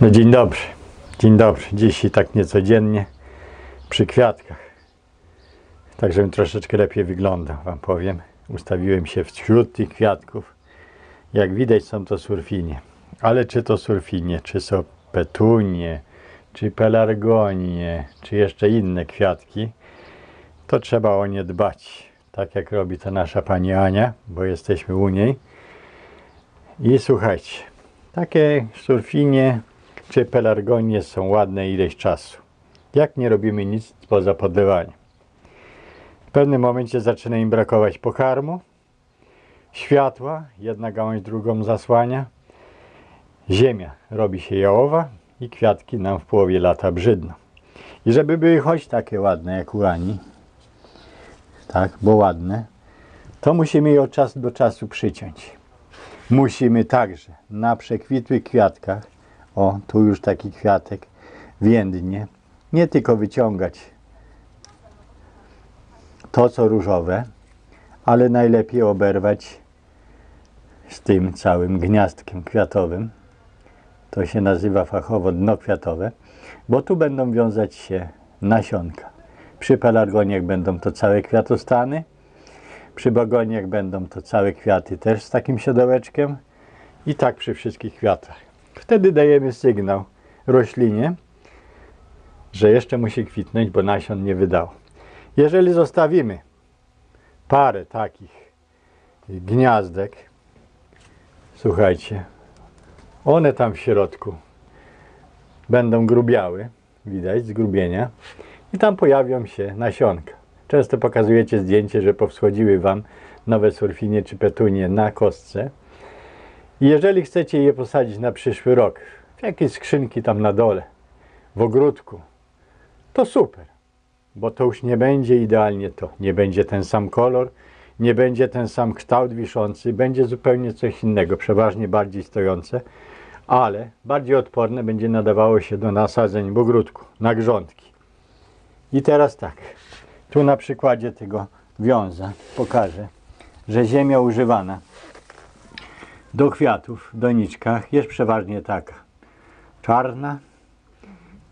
No dzień dobry, dzień dobry. Dzisiaj tak niecodziennie przy kwiatkach. Tak, żebym troszeczkę lepiej wyglądał, Wam powiem. Ustawiłem się wśród tych kwiatków. Jak widać są to surfinie. Ale czy to surfinie, czy są petunie, czy pelargonie, czy jeszcze inne kwiatki, to trzeba o nie dbać. Tak jak robi to nasza pani Ania, bo jesteśmy u niej. I słuchajcie, takie surfinie czy pelargonie są ładne ileś czasu. Jak nie robimy nic poza podlewaniem. W pewnym momencie zaczyna im brakować pokarmu, światła, jedna gałąź drugą zasłania, ziemia robi się jałowa i kwiatki nam w połowie lata brzydną. I żeby były choć takie ładne jak u Ani, tak, bo ładne, to musimy je od czasu do czasu przyciąć. Musimy także na przekwitłych kwiatkach, o tu już taki kwiatek więdnie, nie tylko wyciągać to co różowe, ale najlepiej oberwać z tym całym gniazdkiem kwiatowym. To się nazywa fachowo dno kwiatowe, bo tu będą wiązać się nasionka. Przy pelargoniach będą to całe kwiatostany, przy begoniach będą to całe kwiaty też z takim siodełeczkiem i tak przy wszystkich kwiatach. Wtedy dajemy sygnał roślinie, że jeszcze musi kwitnąć, bo nasion nie wydało. Jeżeli zostawimy parę takich gniazdek, słuchajcie, one tam w środku będą grubiały, widać zgrubienia, i tam pojawią się nasionka. Często pokazujecie zdjęcie, że powschodziły Wam nowe surfinie czy petunie na kostce. Jeżeli chcecie je posadzić na przyszły rok, w jakieś skrzynki tam na dole, w ogródku, to super, bo to już nie będzie idealnie to. Nie będzie ten sam kolor, nie będzie ten sam kształt wiszący, będzie zupełnie coś innego, przeważnie bardziej stojące, ale bardziej odporne będzie nadawało się do nasadzeń w ogródku, na grządki. I teraz tak, tu na przykładzie tego wiąza pokażę, że ziemia używana do kwiatów w doniczkach jest przeważnie taka czarna,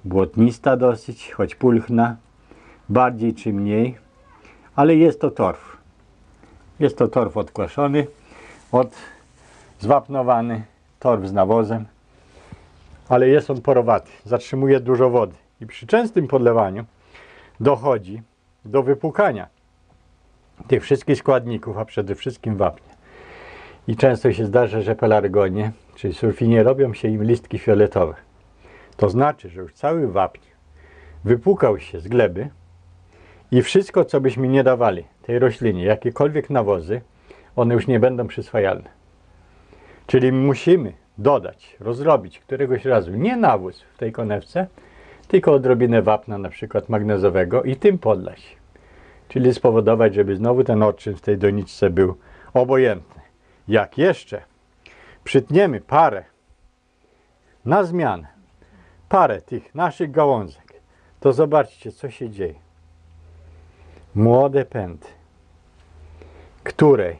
błotnista dosyć, choć pulchna, bardziej czy mniej, ale jest to torf. Jest to torf odkłaszony, od zwapnowany, torf z nawozem, ale jest on porowaty, zatrzymuje dużo wody i przy częstym podlewaniu dochodzi do wypłukania tych wszystkich składników, a przede wszystkim wapnia. I często się zdarza, że pelargonie, czyli surfinie, robią się im listki fioletowe. To znaczy, że już cały wapń wypłukał się z gleby i wszystko, co byśmy nie dawali tej roślinie, jakiekolwiek nawozy, one już nie będą przyswajalne. Czyli musimy dodać, rozrobić któregoś razu nie nawóz w tej konewce, tylko odrobinę wapna, na przykład magnezowego i tym podlać. Czyli spowodować, żeby znowu ten odczyn w tej doniczce był obojętny. Jak jeszcze przytniemy parę na zmianę, parę tych naszych gałązek, to zobaczcie, co się dzieje. Młode pędy, które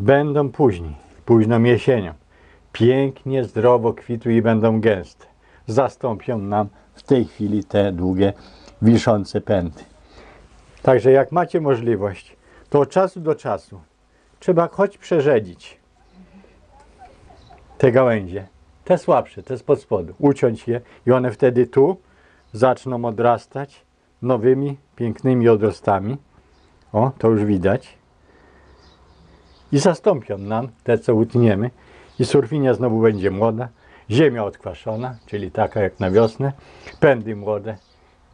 będą później, późną jesienią, pięknie, zdrowo kwitły i będą gęste, zastąpią nam w tej chwili te długie, wiszące pędy. Także jak macie możliwość, to od czasu do czasu trzeba choć przerzedzić te gałęzie, te słabsze, te spod spodu, uciąć je i one wtedy tu zaczną odrastać nowymi, pięknymi odrostami. O, to już widać. I zastąpią nam te, co utniemy. I surfinia znowu będzie młoda, ziemia odkwaszona, czyli taka jak na wiosnę, pędy młode,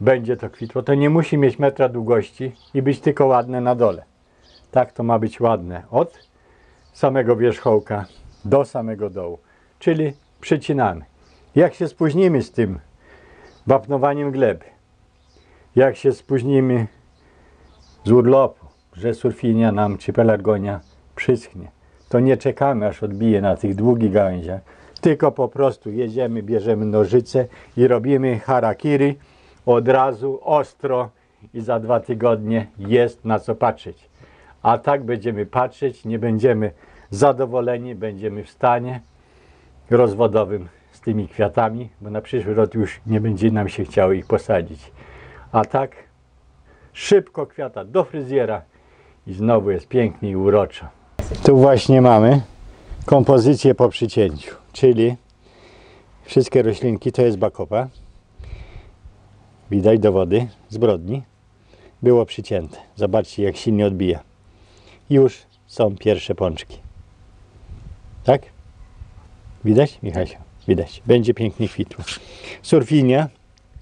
będzie to kwitło. To nie musi mieć metra długości i być tylko ładne na dole. Tak to ma być ładne od samego wierzchołka do samego dołu. Czyli przycinamy. Jak się spóźnimy z tym wapnowaniem gleby, jak się spóźnimy z urlopu, że surfinia nam czy pelargonia przyschnie, to nie czekamy aż odbije na tych długich gałęziach, tylko po prostu jedziemy, bierzemy nożyce i robimy harakiri od razu, ostro i za dwa tygodnie jest na co patrzeć. A tak będziemy patrzeć, nie będziemy zadowoleni, będziemy w stanie rozwodowym z tymi kwiatami, bo na przyszły rok już nie będzie nam się chciało ich posadzić. A tak szybko kwiata do fryzjera i znowu jest pięknie i uroczo. Tu właśnie mamy kompozycję po przycięciu, czyli wszystkie roślinki to jest bakopa. Widać dowody zbrodni. Było przycięte. Zobaczcie jak silnie odbija. Już są pierwsze pączki. Tak? Widać, Michasiu? Widać. Będzie pięknie kwitło. Surfinia.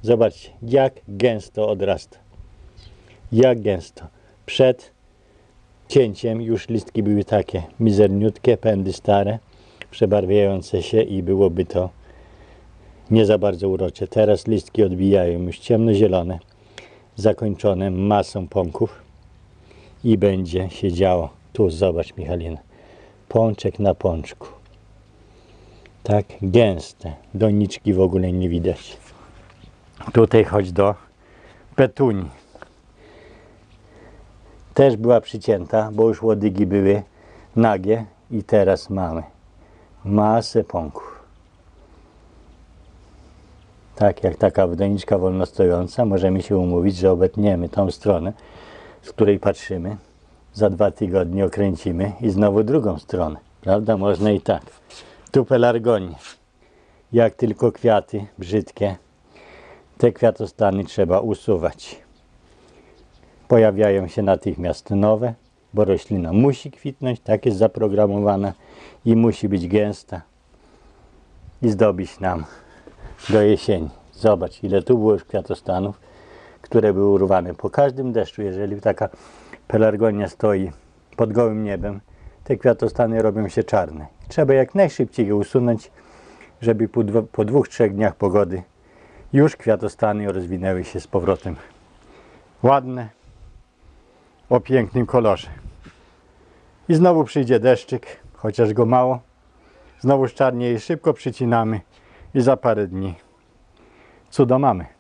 Zobaczcie, jak gęsto odrasta. Jak gęsto. Przed cięciem już listki były takie mizerniutkie, pędy stare, przebarwiające się i byłoby to nie za bardzo urocze. Teraz listki odbijają już ciemnozielone, zakończone masą pąków i będzie się działo. Tu zobacz Michalina, pączek na pączku. Tak gęste, doniczki w ogóle nie widać. Tutaj chodź do petuni. Też była przycięta, bo już łodygi były nagie i teraz mamy masę pąków. Tak jak taka doniczka wolnostojąca, możemy się umówić, że obetniemy tą stronę, z której patrzymy. Za dwa tygodnie okręcimy i znowu drugą stronę. Prawda? Można i tak. Tu pelargonie. Jak tylko kwiaty brzydkie, te kwiatostany trzeba usuwać. Pojawiają się natychmiast nowe, bo roślina musi kwitnąć, tak jest zaprogramowana i musi być gęsta i zdobić nam do jesieni. Zobacz, ile tu było już kwiatostanów, które były urwane po każdym deszczu. Jeżeli taka pelargonia stoi pod gołym niebem, te kwiatostany robią się czarne. Trzeba jak najszybciej je usunąć, żeby po, dwo, po dwóch, trzech dniach pogody już kwiatostany rozwinęły się z powrotem. Ładne, o pięknym kolorze. I znowu przyjdzie deszczyk, chociaż go mało. Znowu szczarnie i szybko przycinamy i za parę dni cudo mamy.